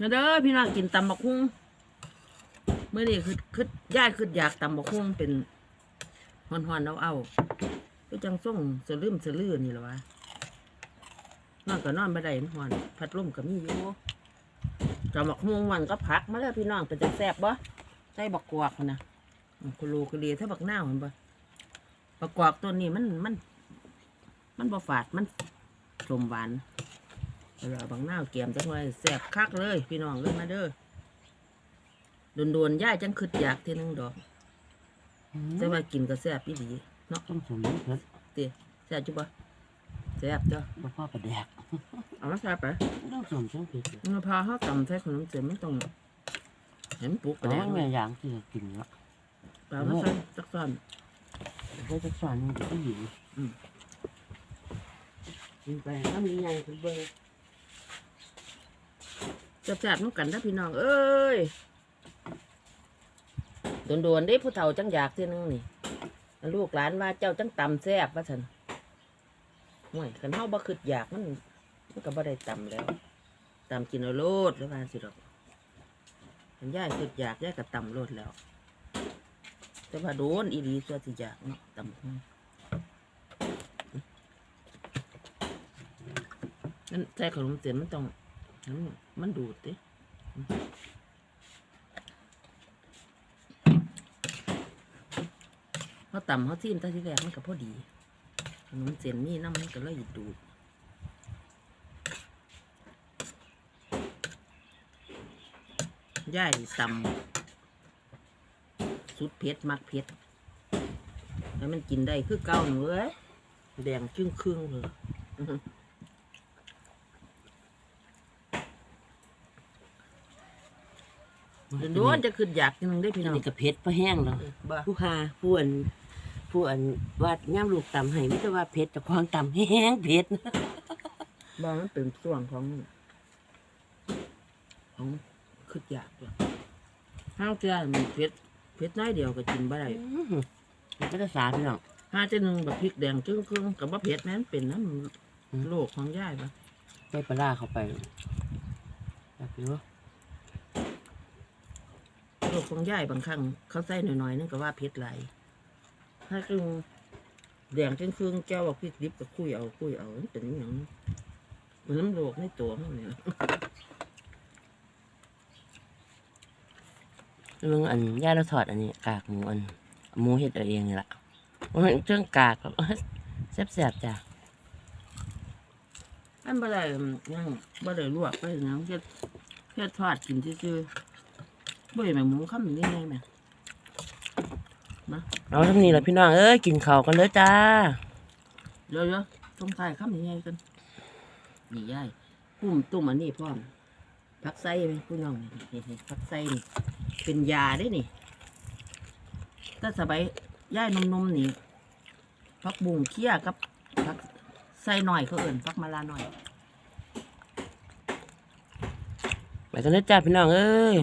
นะเด้อพี่น้องกินตำบักหุ่งเมื่อนี้คือคือย่ายคืออยากตำบักหุ่งเป็นหอนๆเอาเอาก็จังส่งสลืมสลือนี่หละวะนอนก็นอนไม่ได้มันหอนพัดลมก็มีอยู่ตำบักหุ่งวันก็พักมาแล้วพี่น้องเป็นจังแซ่บบ่ใส่บักกวกนะคุรูคุเรียถ้าบักหน้าเห็นบ่บักกวกตัวนี้มันมัน มันบ่ฝาดมันสมหวาน เราบางหน้าวเกียมจังเลยแสบคักเลย พี่น้องเลยมาเด้อโดนๆย่ายจังคืดอยากทีนึงดอกแต่ว่ากินก็แสบอีหลีเนาะต้องสมนิเพิ่นเตี้ยแสบจุบะแสบจ้ะบ่พอประแดกเอามาแสบไปต้องสมจังเผ็ดมันพาเขาตำใส่ขนมเจียมไม่ต้องเห็นปุ๊กกแต่ระแดว่างแม่ย่างที่กินเนาะเปล่ามาใส่สักซ้อนได้จักสอนนึงก็หิวอืมกินไปถ้ามีใหญ่คือเบิ่งแสบๆน้ำกันนะพี่น้อง เอ้ยโดนๆได้ผู้เฒ่าจังอยากเทีนึงนี่ ลูกหลานว่าเจ้าจังตำแซ่บว่าฉันห่วยกันเฮาบ่คิดอยากมันมันก็บ่ได้ตำแล้วตำกินเอาโลดแล้วว่าสิดอกกันย่ายคิดอยากย่ายก็ตำโลดแล้ว แต่ว่าโดนอีหลีตัวสิอยากเนาะตำนั่นใส่ขนมเตียนมันต้อง มันดูดติเขาตำเขาซีมตั้งที่แรกมันก็พอดีขนมเส้นนี่น้ำมันก็เลยดูดย่ายตำสุดเผ็ดมักเผ็ดแล้วมันกินได้คือเก่าหนูเอ้ยแดงจึ้งครึ่งเลยอื้อหือ โดนๆจะขึ้นอยากจังได้พี่น้องนี่ก็เผ็ดพอแห้งแล้วบ้าผู้หาผู้อันผู้อันว่าย่ำลูกตำให้มิตรว่าเผ็ดแต่ควางตำแห้งเผ็ดบ้ามันเป็นส่วนของ ของขึ้นอยากเลยห้าวเจ้ามันเผ็ดเผ็ดน้อยเดียวก็กินบ่ได้อื้อหือมันก็จะสาพี่น้องห้าเจ้าหนึ่งแบบพริกแดงจึ้งครึ่งกับว่าเผ็ดนั้นเป็นน้ำโลกของย่ายปะใส่ปลาร้าเข้าไปอยากรู้ โลกของย่ายบางครั้งเขาใส่หน่อยๆนึงก็ว่าเผ็ดไหลายถ้าครึ่งแดงจึ้งครึ่งแก้วบอกพริกดิบก็คุยเอาคุยเอามันเป็นอหย่างเหมือนน้ำโลกในตัวมันเนี่ยเรื่องอันย่าเราถอดอันนี้กากหมูอันหมูเห็ดเอาเองนี่แหละมันเครื่องกากแบบแซ่บๆจ้ะอันบ่ได้ยังบ่ได้ลวกไปหยังแค่แค่ทอดกินซื่อๆ บ่ได้แม่หมูคำนี้ไงแม่เอาทั้งนี้แหละพี่น้องเอ้ยกินข้าวกันเลยจ้าเดี๋ยวๆต้องใส่คำนี้ไงกันนี่ย่ายปุ้มตุ่มอันนี้พร้อมผักไส้ไหมผู้น้องนี่นี่ผักไส้นี่เป็นยาได้นี่ถ้าสบายย่ายนมๆนี่ผักบุ้งเคี่ยกับผักไส้หน่อยเขาเอิ่นผักมะลาหน่อยไปกันเลยจ้าพี่น้องเอ้ย